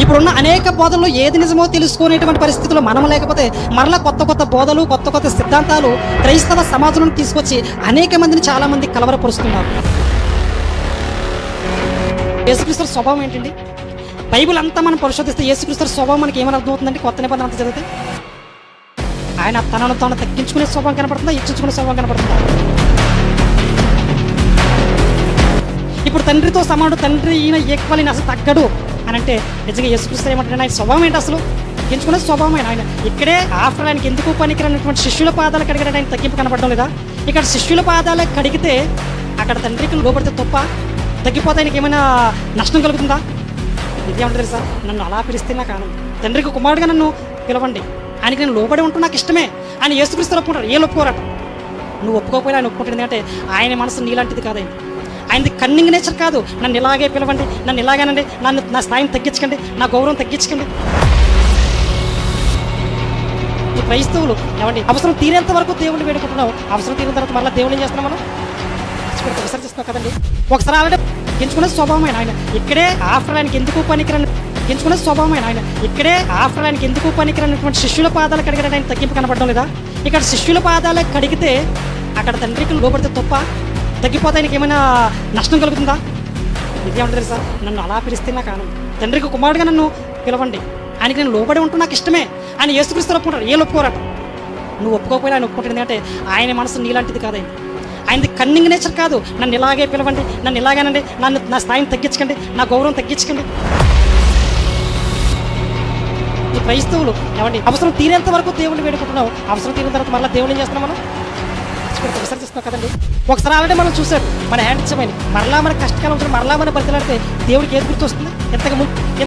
ఇప్పుడున్న అనేక బోధనలు ఏది నిజమో తెలుసుకునేటువంటి పరిస్థితుల్లో మనం లేకపోతే మరలా కొత్త కొత్త బోధలు కొత్త కొత్త సిద్ధాంతాలు క్రైస్తవ సమాజంలో తీసుకొచ్చి అనేక మందిని చాలా మంది కలవరపరుస్తున్నారు. యేసుక్రీస్తు స్వభావం ఏంటండి? బైబిల్ అంతా మనం పరిశోధిస్తే యేసుక్రీస్తు స్వభావం మనకి ఏమని అర్థమవుతుందండి? కొత్త నిబంధన అంతా చదివితే? ఆయన తనను తాను తగ్గించుకునే స్వభావం కనపడుతుందా? ఇచ్చించుకునే స్వభావం కనపడుతుందా? ఇప్పుడు తండ్రితో సమానుడు తండ్రి ఈయన ఈక్వల్ అసలు తగ్గడు. అని అంటే నిజంగా యేసుక్రీస్తు ఏమంటాడు ఆయన స్వభావం ఏంటి అసలు? తగ్గించుకునే స్వభావం ఆయన. ఇక్కడే ఆఫ్టర్ ఆయనకి ఎందుకు పనికిరనటువంటి శిష్యుల పాదాలు కడిగాడు ఆయన తగ్గింపు కనపడడం లేదా? ఇక్కడ శిష్యుల పాదాలు కడిగితే అక్కడ తండ్రికి లోపడితే తప్ప తగ్గిపోతే ఆయనకి ఏమైనా నష్టం కలుగుతుందా? ఇదేమంటుంది సార్? నన్ను అలా పిలిస్తే నాకు ఆనందం. తండ్రికి కుమారుడిగా నన్ను పిలవండి. ఆయనకి నేను లోబడి ఉంటూ నాకు ఇష్టమే. ఆయన యేసుక్రీస్తు ఒప్పుకుంటారు. ఏ ఒప్పుకోరట నువ్వు ఒప్పుకోకపోయినా ఆయన ఒప్పుకుంటుంది ఎందుకంటే ఆయన మనసు నీలాంటిది కాదండి ఆయనది కన్నింగ్ నేచర్ కాదు. నన్ను ఇలాగే పిలవండి నన్ను ఇలాగేనండి నన్ను నా స్థాయిని తగ్గించకండి నా గౌరవం తగ్గించకండి. ఈ క్రైస్తవులు ఏమండి అవసరం తీరేంత వరకు దేవుడిని వేడుకుంటున్నావు. అవసరం తీరిన తర్వాత మళ్ళీ దేవుడు ఏం చేస్తున్నాం మనం? విసర్జిస్తున్నాం కదండి. ఒకసారి ఆల్రెడీ ఎంచుకునే స్వభావం ఆయన ఆయన. ఇక్కడే ఆఫ్టర్ ఆయనకి ఎందుకు పనికిరని ఎంచుకునే స్వభావం ఆయన ఆయన. ఇక్కడే ఆఫ్టర్ ఆయనకి ఎందుకు పనికిరనటువంటి శిష్యుల పాదాలు కడిగాడు ఆయన తగ్గింపు కనపడడం లేదా? ఇక్కడ శిష్యుల పాదాలే కడిగితే అక్కడ తండ్రికి లోపడితే తప్ప తగ్గిపోతే ఆయనకి ఏమైనా నష్టం కలుగుతుందా? ఇదేమంటారు తెలుసా నన్ను అలా పిలిస్తే నాకు ఆనందం. తండ్రికి కుమారుడిగా నన్ను పిలవండి. ఆయనకి నేను లోబడి ఉంటూ నాకు ఇష్టమే. ఆయన యేసుక్రీస్తు ఒప్పుకుంటారు ఏ ఒప్పుకోరట నువ్వు ఒప్పుకోకపోయినా ఆయన ఒప్పుకుంటుంది ఎందుకంటే ఆయన మనసు నీలాంటిది కాదండి ఆయనది కన్నింగ్ నేచర్ కాదు. నన్ను ఇలాగే పిలవండి. నన్ను ఇలాగేనండి. నన్ను నా స్థాయిని తగ్గించకండి. నా గౌరవం తగ్గించకండి. ఈ క్రైస్తవులు ఏమండి అవసరం తీరేంత వరకు దేవుడిని వేడుకుంటున్నావు. అవసరం తీరిన తర్వాత మళ్ళీ దేవుడు ఏం చేస్తున్నాం మనం విడిచిపెట్టి విసర్జిస్తున్నావు కదండి? ఒకసారి ఆల్రెడీ మనం చూసాడు మన హ్యాండ్ ఇచ్చమని మరలా మన కష్టకాలం వచ్చిన మరలా మన బతిలాడితే దేవుడికి ఏది గుర్తొస్తుంది? ఎంతకు ముందు